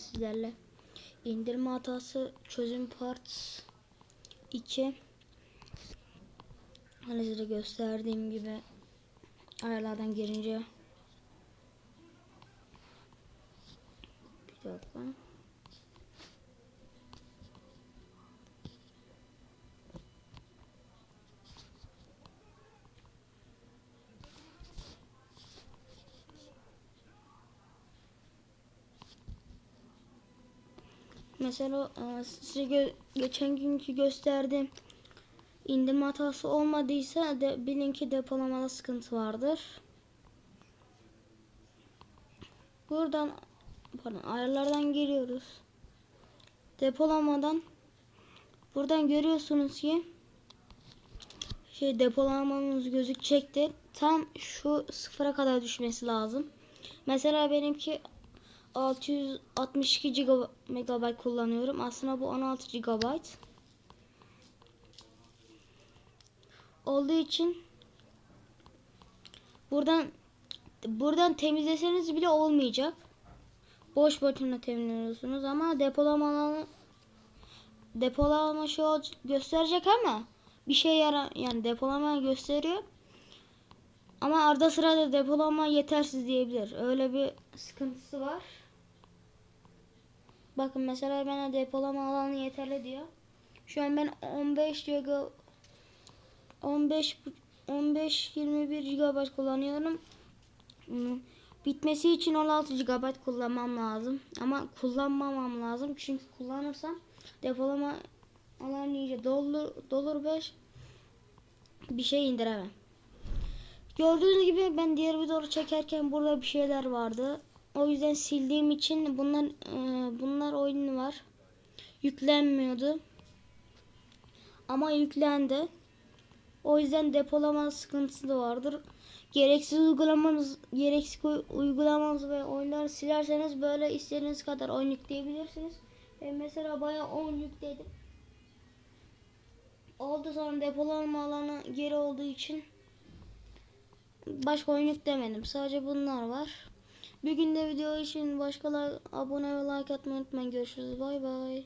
sizlerle. İndirme hatası çözüm part 2. Hani size gösterdiğim gibi ayarlardan girince bir dakika. Mesela e, size gö- geçen günkü gösterdiğim indirme hatası olmadıysa de bilin ki depolamada sıkıntı vardır. Buradan pardon ayarlardan giriyoruz. Depolamadan buradan görüyorsunuz ki şey depolamanız gözükecektir. Tam şu sıfıra kadar düşmesi lazım. Mesela benimki 662 GB MB kullanıyorum. Aslında bu 16 GB. Olduğu için buradan buradan temizleseniz bile olmayacak. Boş boşuna temizliyorsunuz ama depolama alanı depolama şey gösterecek ama bir şey yara yani depolama gösteriyor. Ama arada sırada depolama yetersiz diyebilir. Öyle bir sıkıntısı var. Bakın mesela bana depolama alanı yeterli diyor. Şu an ben 15 GB 15 15 21 GB kullanıyorum. Hmm, Bitmesi için 16 GB kullanmam lazım. Ama kullanmamam lazım. Çünkü kullanırsam depolama alanı iyice dolur, dolur ve bir şey indiremem. Gördüğünüz gibi ben diğer videoları çekerken burada bir şeyler vardı. O yüzden sildiğim için bunlar e, bunlar oyun var. Yüklenmiyordu. Ama yüklendi. O yüzden depolama sıkıntısı da vardır. Gereksiz uygulamanız, gereksiz uy- uygulamanız ve oyunları silerseniz böyle istediğiniz kadar oyun yükleyebilirsiniz. Ben mesela bayağı 10 yükledim. Oldu sonra depolama alanı geri olduğu için başka oyun yüklemedim. Sadece bunlar var. Bir günde video için başkalar abone ve like atmayı unutmayın. Görüşürüz. Bay bay.